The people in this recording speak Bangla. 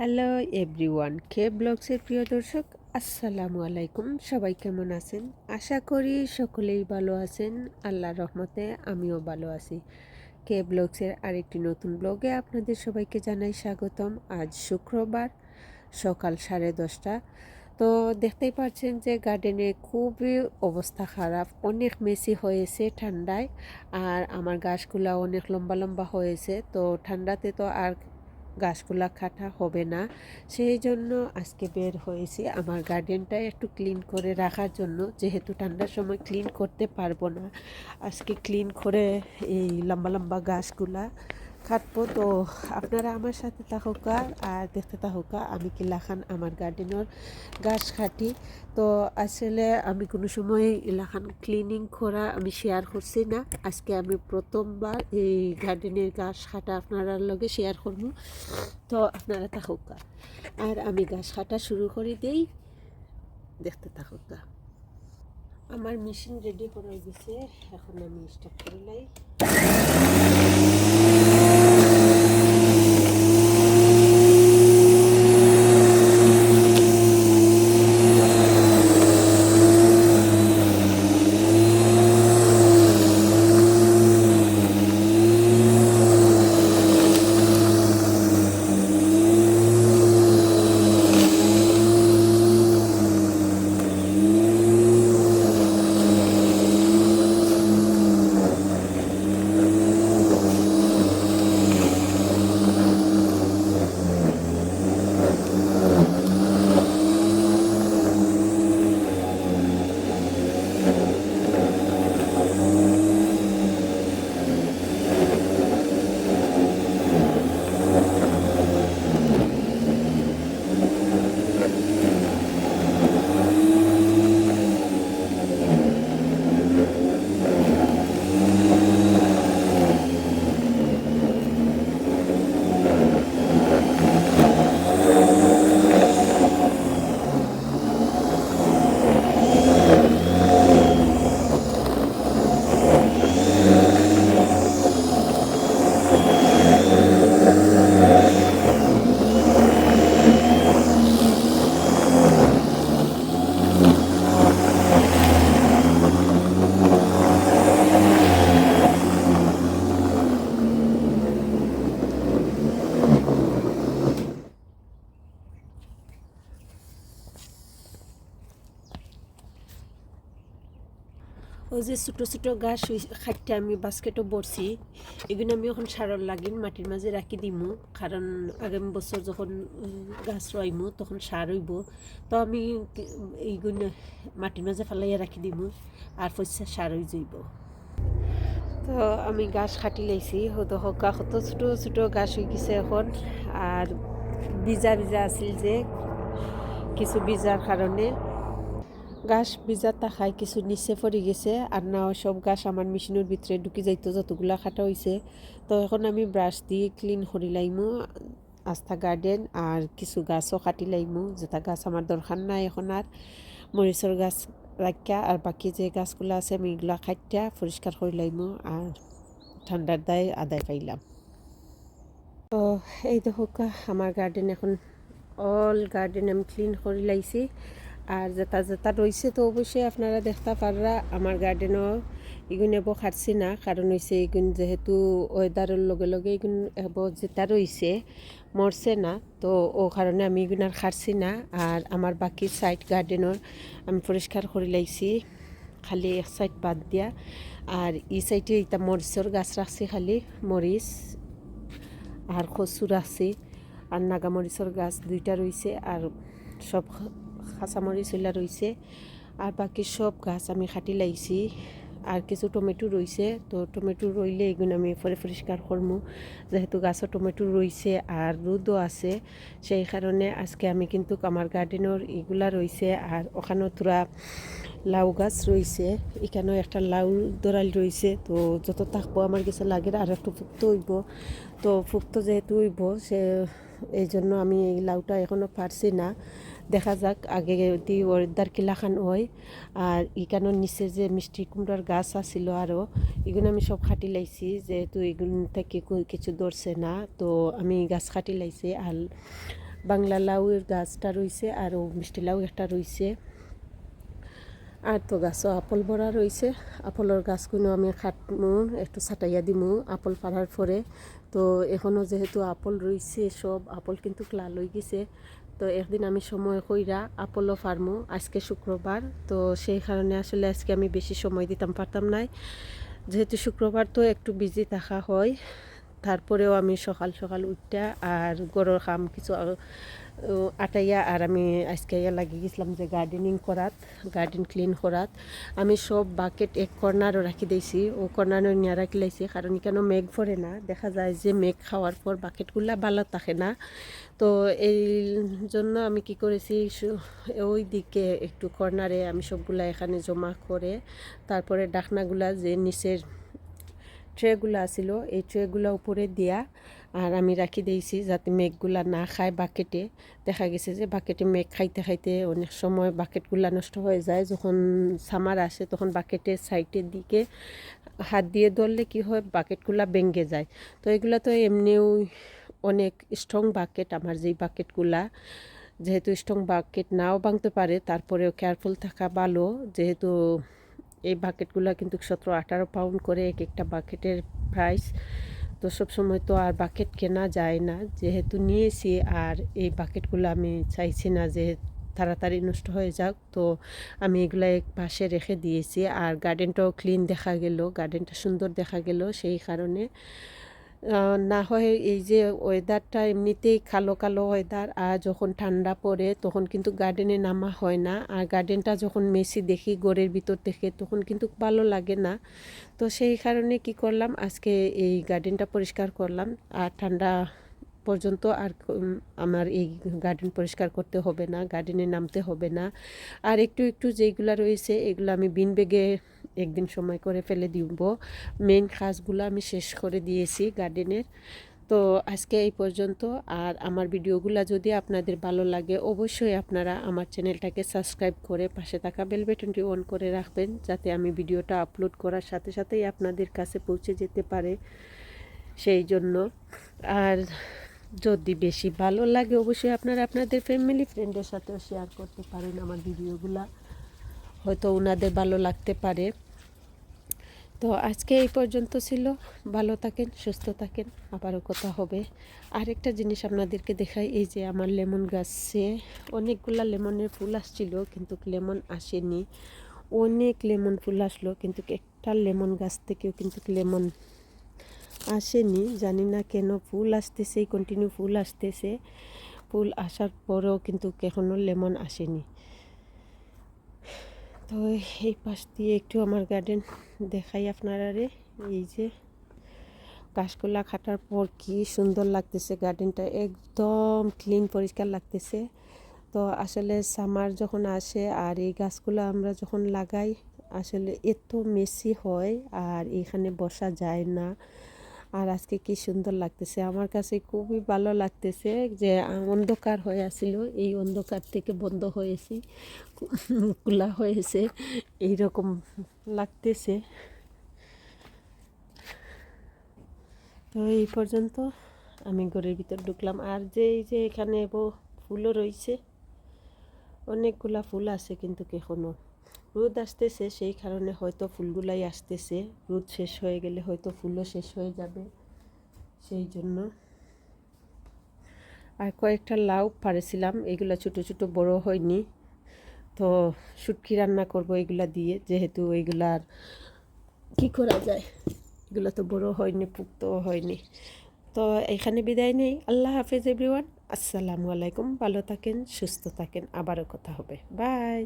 হ্যালো এভরিওয়ান, কে ব্লগসের প্রিয় দর্শক? আসসালামু আলাইকুম। সবাই কেমন আছেন? আশা করি সকলেই ভালো আছেন। আল্লাহ রহমতে আমিও ভালো আছি। কে ব্লগসের আরেকটি নতুন ব্লগে আপনাদের সবাইকে জানাই স্বাগতম। আজ শুক্রবার, সকাল সাড়ে দশটা। তো দেখতেই পাচ্ছেন যে গার্ডেনে খুবই অবস্থা খারাপ। অনেক মেসি হয়েছে ঠান্ডায়, আর আমার গাছগুলা অনেক লম্বা লম্বা হয়েছে। তো ঠান্ডাতে তো আর গাছগুলা কাটা হবে না। সেই জন্য আজকে বের হয়েছি। আমার গার্ডেনটা একটু ক্লিন করে রাখার জন্য। যেহেতু ঠান্ডার সময় ক্লিন করতে পারব না। আজকে ক্লিন করে এই লম্বা লম্বা গাছগুলা কাটবো তো আপনারা আমার সাথে থাকুকা আর দেখতে থাকুকা, আমি কি লাখান আমার গার্ডেনের গাছ কাটি তো আসলে আমি কোনো সময় এলাকান ক্লিনিং করা আমি শেয়ার করছি না। আজকে আমি প্রথমবার এই গার্ডেনের গাছ কাটা আপনারা লগে শেয়ার করব। তো আপনারা থাকুকা। আর আমি গাছ কাটা শুরু করে দেই, দেখতে থাকুকা। আমার মেশিন রেডি করা গেছে, এখন আমি স্টার্ট করে লাই। ওই যে ছোটো ছোটো গাছ খাইতে আমি বাস্কেটও বরছি এগুলো আমি এখন সারর লাগিন মাটির মাঝে রাখি দিমু। কারণ আগামী বছর যখন গাছ রইমু, তখন সার হইব। তো আমি এইগুলো মাটির মাঝে ফেলাইয়া রাখি দিমু, আর পয়সা সার হয়ে যাইব। তো আমি গাছ খাটি লাইছি। হতো হকা কত ছোটো ছোটো গাছ হয়ে গেছে এখন। আর বিজা বিজা আছিল যে, কিছু বিজার কারণে। গাছ ভিজার তাকায় কিছু নিচে পড়ে গেছে আর না সব গাছ আমার মেশিনের ভিতরে ঢুকি যাইতো, যতগুলা খাটা হয়েছে তো এখন আমি ব্রাশ দিয়ে ক্লিন করি লাইমু, আস্থা গার্ডেন আর কিছু গাছও কাটি লাইমু, যেটা গাছ আমার দরকার নাই এখন আর। মরিচর গাছ রাখিয়া আর বাকি যে গাছগুলো আছে আমি এগুলা খাইটা পরিষ্কার করে লাইমু আর ঠান্ডার দায় আদায় পাইলাম। তো এই দেখো আমার গার্ডেন এখন অল গার্ডেন আমি ক্লিন করে লাইছি। আর যেটা যেটা রয়েছে তো অবশ্যই আপনারা দেখতে পাররা আমার গার্ডেনও এগুন এব খাটছি না কারণ হয়েছে এগুন যেহেতু ওয়েদারের লগে লগে এগুন এব যেটা রয়েছে মরছে না, তো ও কারণে আমি এগুন আর খাটছি না। আর আমার বাকি সাইড গার্ডেনের আমি পরিষ্কার করে লাইছি, খালি এক সাইড বাদ দিয়া। আর ই সাইডে এটা মরিচর গাছ রাখছি খালি মরিচ আর কচু রাখছি আর নাগামরিচর গাছ দুইটা রয়েছে আর সব কাঁচামরিচ হইলা রয়েছে আর বাকি সব গাছ আমি খাটি লাইছি আর কিছু টমেটো রয়েছে তো টমেটো রইলে এগুলো আমি পরে পরিষ্কার করব যেহেতু গাছও টমেটো রয়েছে আর রোদও আছে, সেই কারণে আজকে আমি কিন্তু আমার গার্ডেনের এগুলা রয়েছে আর ওখানেও তোরা লাউ গাছ রয়েছে, এখানেও একটা লাউ দরাল রয়েছে, তো যত থাকব আমার কিছু লাগে আর একটু ফুক্ত হইব। তো ফুক্ত যেহেতু হইব, সে এই জন্য আমি এই লাউটা এখনও পারছি না। দেখা যাক, আগে দি ওরদার কিলাখান হয়, আর ইকানোর নিচে যে মিষ্টি কুমড়ার গাছ আছিল আরও এগুলো আমি সব খাটি লাইছি, যেহেতু এগুলো থেকে কিছু ধরছে না, তো আমি গাছ খাটি লাইছি। আর বাংলা লাউয়ের গাছটা রয়েছে, আর মিষ্টি লাউ একটা রয়েছে। আর তো গাছও আপল ভরা রয়েছে আপলের গাছগুলো আমি খাটমু, একটু ছাটাইয়া দিমু আপল পাড়ার পরে। তো এখনও যেহেতু আপল রয়েছে সব, আপল কিন্তু লাল হয়ে গেছে। তো একদিন আমি সময় কইরা আপলও ফার্মু আজকে শুক্রবার। তো সেই কারণে আসলে আজকে আমি বেশি সময় দিতাম, পারতাম নাই। যেহেতু শুক্রবার তো একটু বিজি থাকা হয় তারপরেও আমি সকাল সকাল উঠটা আর গরুর কাম কিছু আটাইয়া আর আমি আজকে ইয়া লাগিয়ে গেছিলাম যে গার্ডেনিং করাত গার্ডেন ক্লিন করাত আমি সব বাকেট এক কর্নারও রাখি দিয়েছি ও কর্নারও নিয়ে রাখি লাইছি কারণ কেন মেঘ ভরে না। দেখা যায় যে মেঘ খাওয়ার পর বাকেটগুলা ভালো থাকে না। তো এই জন্য আমি কি করেছি ওই দিকে একটু কর্নারে আমি সবগুলা এখানে জমা করে তারপরে ডাকনাগুলা যে নিচের ট্রেগুলো আছিল, এই ট্রেগুলো উপরে দিয়া আর আমি রাখি দিয়েছি যাতে মেঘগুলা না খায় বাকেটে দেখা গেছে যে বাকেটে মেঘ খাইতে খাইতে অনেক সময় বাকেটগুলা নষ্ট হয়ে যায়। যখন সামার আসে তখন বাকেটের সাইডের দিকে হাত দিয়ে ধরলে কি হয় বাকেটগুলা ভেঙে যায়। তো এগুলা তো এমনিও অনেক স্ট্রং বাকেট আমার যেই বাকেটগুলা যেহেতু স্ট্রং বাকেট নাও ভাঙতে পারে, তারপরেও কেয়ারফুল থাকা ভালো। যেহেতু এই বাকেটগুলো কিন্তু সতেরো আঠারো পাউন্ড করে এক একটা বাকেটের প্রাইস তো সব সময় তো আর বাকেট কেনা যায় না। যেহেতু নিয়েছি আর এই বাকেটগুলো আমি চাইছি না যে তাড়াতাড়ি নষ্ট হয়ে যাক। তো আমি এগুলো এক পাশে রেখে দিয়েছি। আর গার্ডেনটাও ক্লিন দেখা গেল। গার্ডেনটা সুন্দর দেখা গেল সেই কারণে। না হয় এই যে ওয়েদারটা এমনিতেই কালো কালো ওয়েদার আর যখন ঠান্ডা পড়ে তখন কিন্তু গার্ডেনে নামা হয় না। আর গার্ডেনটা যখন মেসি দেখি ঘরের ভিতর থেকে তখন কিন্তু ভালো লাগে না। তো সেই কারণে কি করলাম, আজকে এই গার্ডেনটা পরিষ্কার করলাম। আর ঠান্ডা পর্যন্ত আর আমার এই গার্ডেন পরিষ্কার করতে হবে না গার্ডেনে নামতে হবে না। আর একটু একটু যেইগুলো রয়েছে, এগুলো আমি বিন বেগে একদিন সময় করে ফেলে দিব। মেন কাজগুলো আমি শেষ করে দিয়েছি গার্ডেনের তো আজকে এই পর্যন্ত। আর আমার ভিডিওগুলো যদি আপনাদের ভালো লাগে, অবশ্যই আপনারা আমার চ্যানেলটাকে সাবস্ক্রাইব করে পাশে থাকা বেল অন করে রাখবেন, যাতে আমি ভিডিওটা আপলোড করার সাথে সাথেই আপনাদের কাছে পৌঁছে যেতে পারে। সেই জন্য। আর যদি বেশি ভালো লাগে, অবশ্যই আপনারা আপনাদের ফ্যামিলি ফ্রেন্ডের সাথেও শেয়ার করতে পারেন আমার ভিডিওগুলা। হয়তো ওনাদের ভালো লাগতে পারে। তো আজকে এই পর্যন্ত ছিল। ভালো থাকেন, সুস্থ থাকেন। আবারও কথা হবে। আরেকটা জিনিস আপনাদেরকে দেখাই, এই যে আমার লেমন গাছে অনেকগুলা লেমনের ফুল আসছিল, কিন্তু লেমন আসেনি। অনেক লেমন ফুল আসলো, কিন্তু একটা লেমন গাছ থেকেও কিন্তু লেমন আসেনি। জানি না কেন ফুল আসতেছে কন্টিনিউ ফুল আসতেছে। ফুল আসার পরেও কিন্তু এখনও লেমন আসেনি। তো এই পাশ দিয়ে একটু আমার গার্ডেন দেখাই আপনারা রে এই যে গাছগুলা কাটার পর কি সুন্দর লাগতেছে গার্ডেনটা, একদম ক্লিন পরিষ্কার লাগতেছে। তো আসলে সামার যখন আসে আর এই গাছগুলো আমরা যখন লাগাই, আসলে এত মেসি হয় আর এখানে বসা যায় না। আর আজকে কি সুন্দর লাগতেছে। আমার কাছে খুবই ভালো লাগতেছে যে অন্ধকার হয়ে আসছিল এই অন্ধকার থেকে বন্ধ হয়েছি, খোলা হয়েছে, এইরকম লাগতেছে। তো এই পর্যন্ত আমি ঘরের ভিতর ঢুকলাম। আর যে এই যে এখানে ফুলও রয়েছে, অনেকগুলা ফুল আছে কিন্তু এখনও রোদ আসতেছে, সেই কারণে হয়তো ফুলগুলাই আসতেছে। রোদ শেষ হয়ে গেলে হয়তো ফুলও শেষ হয়ে যাবে, সেই জন্য। আর কয়েকটা লাউ পারেছিলাম এগুলা ছোটো ছোটো বড় হয়নি। তো শুটকি রান্না করব এগুলা দিয়ে, যেহেতু এগুলার কি করা যায়? এগুলো তো বড় হয়নি, পুক্তও হয়নি। তো এখানে বিদায় নেই। আল্লাহ হাফেজ, এভরিওয়ান। আসসালামু আলাইকুম। ভালো থাকেন, সুস্থ থাকেন। আবারও কথা হবে। বাই।